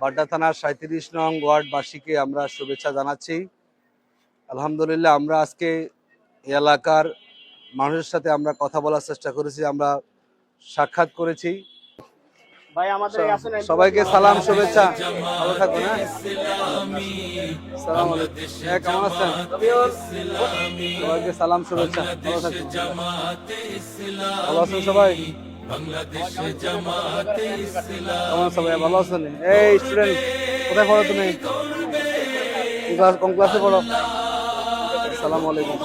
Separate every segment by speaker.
Speaker 1: বাড্ডা থানার সাঁত্রিশ নং ওয়ার্ডবাসীকে আমরা শুভেচ্ছা জানাচ্ছি। আলহামদুলিল্লাহ আমরা আজকে এলাকার মানুষের সাথে আমরা কথা বলার চেষ্টা করেছি আমরা সাক্ষাৎ করেছি। সবাইকে সালাম শুভেচ্ছা। ভালো থাকুন হ্যাঁ। হ্যাঁ কেমন আছেন? সবাইকে সালাম শুভেচ্ছা। ভালো থাকুন। ভালো আছেন সবাই? সবাই ভালো আছেন? এই স্টুডেন্ট কোথায় পড়ো তুমি? ক্লাস কোন ক্লাসে পড়ো? সালাম আলাইকুম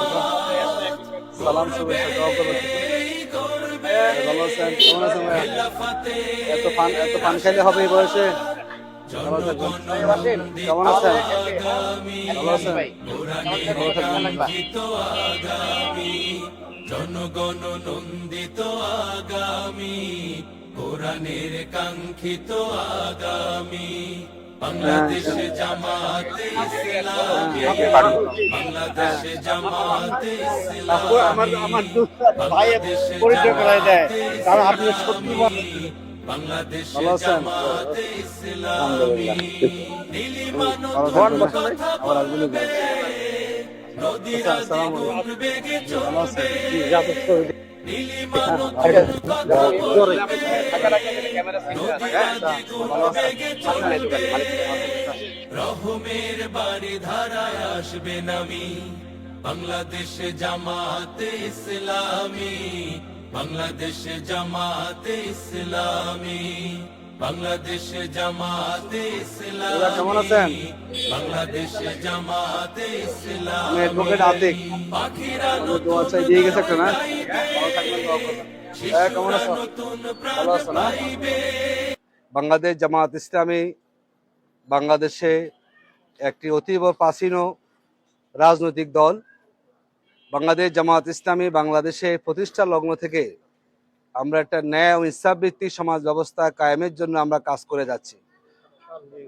Speaker 1: সালাম, শুভেচ্ছা ভালো আছেন? কেমন আছেন? এত পান এত পান খাইলে হবে এই বয়সে। কেমন আছেন ভালো আছেন।
Speaker 2: জনগণ নন্দিত আগামী কোরআনের কাঙ্ক্ষিত আগামী বাংলাদেশ জামাতে বাংলাদেশ জামাতে রহমের বাড়ি ধারায় আসবে নামি। বাংলাদেশে জামাতে ইসলামী। বাংলাদেশ জামাতে ইসলামী বাংলাদেশ জামাতে
Speaker 1: দাদা, কেমন আছেন?
Speaker 2: ইসলামী বাংলাদেশ জামাতে ইসলামী।
Speaker 1: অ্যাডভোকেট আতিক।
Speaker 2: পাখিরা
Speaker 1: দোয়া চাই দিয়ে গেছে একটা না? হ্যাঁ কেমন আছো ভালো আছো না বাংলাদেশ জামাত ইসলামী বাংলাদেশে একটি অতীব প্রাচীন রাজনৈতিক দল। বাংলাদেশ জামাত ইসলামী বাংলাদেশে প্রতিষ্ঠা লগ্ন থেকে আমরা একটা ন্যায় ও ইনসাফ ভিত্তিক সমাজ ব্যবস্থা কায়েমের জন্য আমরা কাজ করে যাচ্ছি।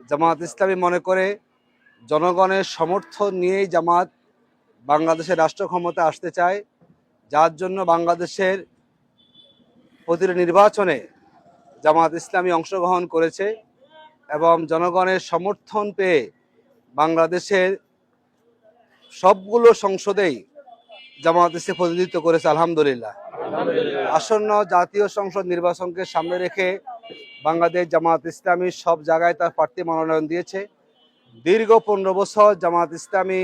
Speaker 1: জামাত ইসলামী মনে করে জনগণের সমর্থন নিয়েই জামাত বাংলাদেশের রাষ্ট্র ক্ষমতা আসতে চায়, যার জন্য বাংলাদেশের প্রতিটি নির্বাচনে জামাত ইসলামী অংশগ্রহণ করেছে এবং জনগণের সমর্থন পেয়ে বাংলাদেশের সবগুলো সংসদেই জামাত ইসলামী প্রতিনিধিত্ব করেছে, আলহামদুলিল্লাহ। আসন্ন জাতীয় সংসদ নির্বাচনকে সামনে রেখে বাংলাদেশ জামাত ইসলামী সব জায়গায় তার প্রার্থী মনোনয়ন দিয়েছে। দীর্ঘ পনেরো বছর জামাত ইসলামী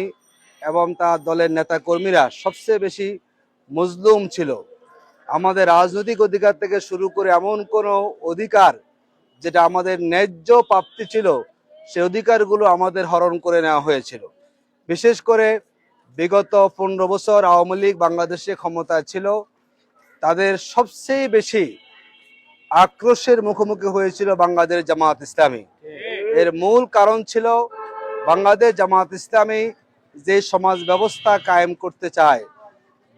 Speaker 1: এবং তার দলের নেতা কর্মীরা সবচেয়ে বেশি মজলুম ছিল। আমাদের রাজনৈতিক অধিকার থেকে শুরু করে এমন কোনো অধিকার যেটা আমাদের ন্যায্য প্রাপ্তি ছিল, সে অধিকারগুলো আমাদের হরণ করে নেওয়া হয়েছিল। বিশেষ করে বিগত পনেরো বছর আওয়ামী লীগ বাংলাদেশে ক্ষমতায় ছিল। তাদের সবচেয়ে বেশি আক্রোশের মুখোমুখি হয়েছিল বাংলাদেশ জামাত ইসলামী। এর মূল কারণ ছিল বাংলাদেশ জামাত ইসলামী যে সমাজ ব্যবস্থা কায়েম করতে চায়,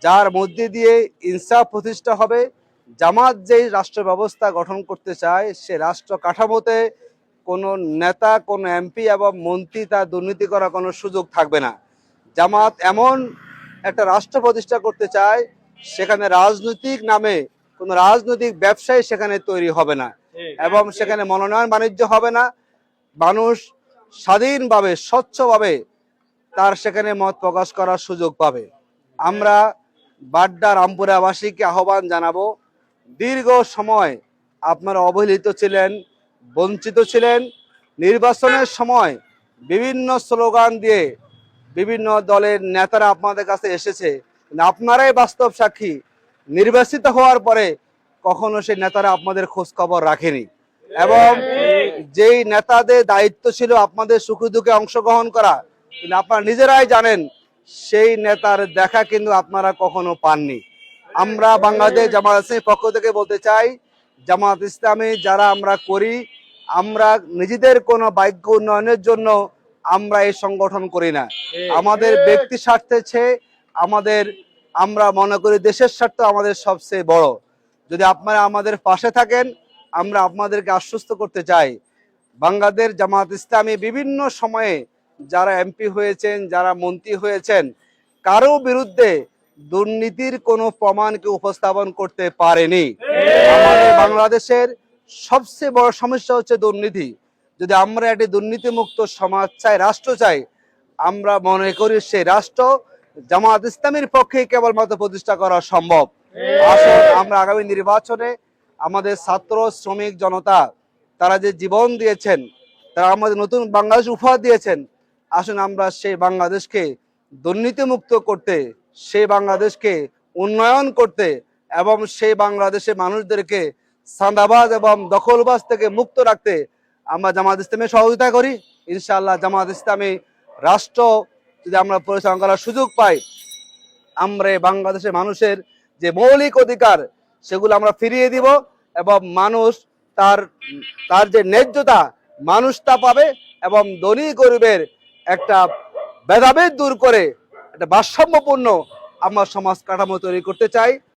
Speaker 1: যার মধ্যে দিয়ে ইনসাফ প্রতিষ্ঠা হবে। জামাত যেই রাষ্ট্র ব্যবস্থা গঠন করতে চায়, সে রাষ্ট্র কাঠামোতে কোনো নেতা, কোনো এমপি এবং মন্ত্রী তার দুর্নীতি করার কোনো সুযোগ থাকবে না। জামাত এমন একটা রাষ্ট্র প্রতিষ্ঠা করতে চায় সেখানে রাজনৈতিক নামে কোনো রাজনৈতিক ব্যবসায়ী সেখানে তৈরি হবে না এবং সেখানে মনোনয়ন বাণিজ্য হবে না। মানুষ স্বাধীনভাবে স্বচ্ছভাবে তার সেখানে মত প্রকাশ করার সুযোগ পাবে। আমরা বাড্ডা রামপুরাবাসীকে আহ্বান জানাব দীর্ঘ সময় আপনারা অবহেলিত ছিলেন বঞ্চিত ছিলেন নির্বাচনের সময় বিভিন্ন স্লোগান দিয়ে বিভিন্ন দলের নেতারা আপনাদের কাছে এসেছে। আপনারাই বাস্তব সাক্ষী। নির্বাচিত হওয়ার পরে কখনো সেই নেতারা আপনাদের খোঁজ খবর রাখেনি। এবং যেই নেতাদের দায়িত্ব ছিল আপনাদের সুখ দুঃখে অংশগ্রহণ করা আপনারা নিজেরাই জানেন, সেই নেতার দেখা কিন্তু আপনারা কখনো পাননি। আমরা বাংলাদেশ জামাত ইসলামীর পক্ষ থেকে বলতে চাই, জামাত ইসলামী যারা আমরা করি, আমরা নিজেদের কোনো বাক্য উন্নয়নের জন্য আমরা এই সংগঠন করি না। আমাদের ব্যক্তি স্বার্থে চেয়ে আমাদের আমরা মনে করি দেশের স্বার্থ আমাদের সবচেয়ে বড়। যদি আপনারা আমাদের পাশে থাকেন আমরা আপনাদেরকে আশ্বস্ত করতে চাই। বাংলাদেশ জামাত ইসলামী বিভিন্ন সময়ে যারা এমপি হয়েছেন যারা মন্ত্রী হয়েছেন কারও বিরুদ্ধে দুর্নীতির কোনো প্রমাণকে উপস্থাপন করতে পারেনি। আমাদের বাংলাদেশের সবচেয়ে বড় সমস্যা হচ্ছে দুর্নীতি। যদি আমরা একটি দুর্নীতিমুক্ত সমাজ চাই রাষ্ট্র চাই আমরা মনে করি সেই রাষ্ট্র জামাত ইসলামের পক্ষে কেবলমাত্র প্রতিষ্ঠা করা সম্ভব। আসুন আমরা আগামী নির্বাচনে আমাদের ছাত্র শ্রমিক জনতা তারা যে জীবন দিয়েছেন তারা আমাদের নতুন বাংলাদেশ উপহার দিয়েছেন আসুন আমরা সেই বাংলাদেশকে দুর্নীতিমুক্ত করতে সেই বাংলাদেশকে উন্নয়ন করতে এবং সেই বাংলাদেশে মানুষদেরকে সান্দাবাজ এবং দখলবাজ থেকে মুক্ত রাখতে আমরা জামাত ইসলামে সহযোগিতা করি। ইনশাআল্লাহ জামাত ইসলামী রাষ্ট্র যদি আমরা পরিচালনা করার সুযোগ পাই, আমরা বাংলাদেশের মানুষের যে মৌলিক অধিকার, সেগুলো আমরা ফিরিয়ে দিব এবং মানুষ তার তার যে ন্যায্যতা, মানুষ তা পাবে এবং ধনী গরিবের একটা ভেদাভেদ দূর করে, একটা ভারসাম্যপূর্ণ আমার সমাজ কাঠামো তৈরি করতে চাই।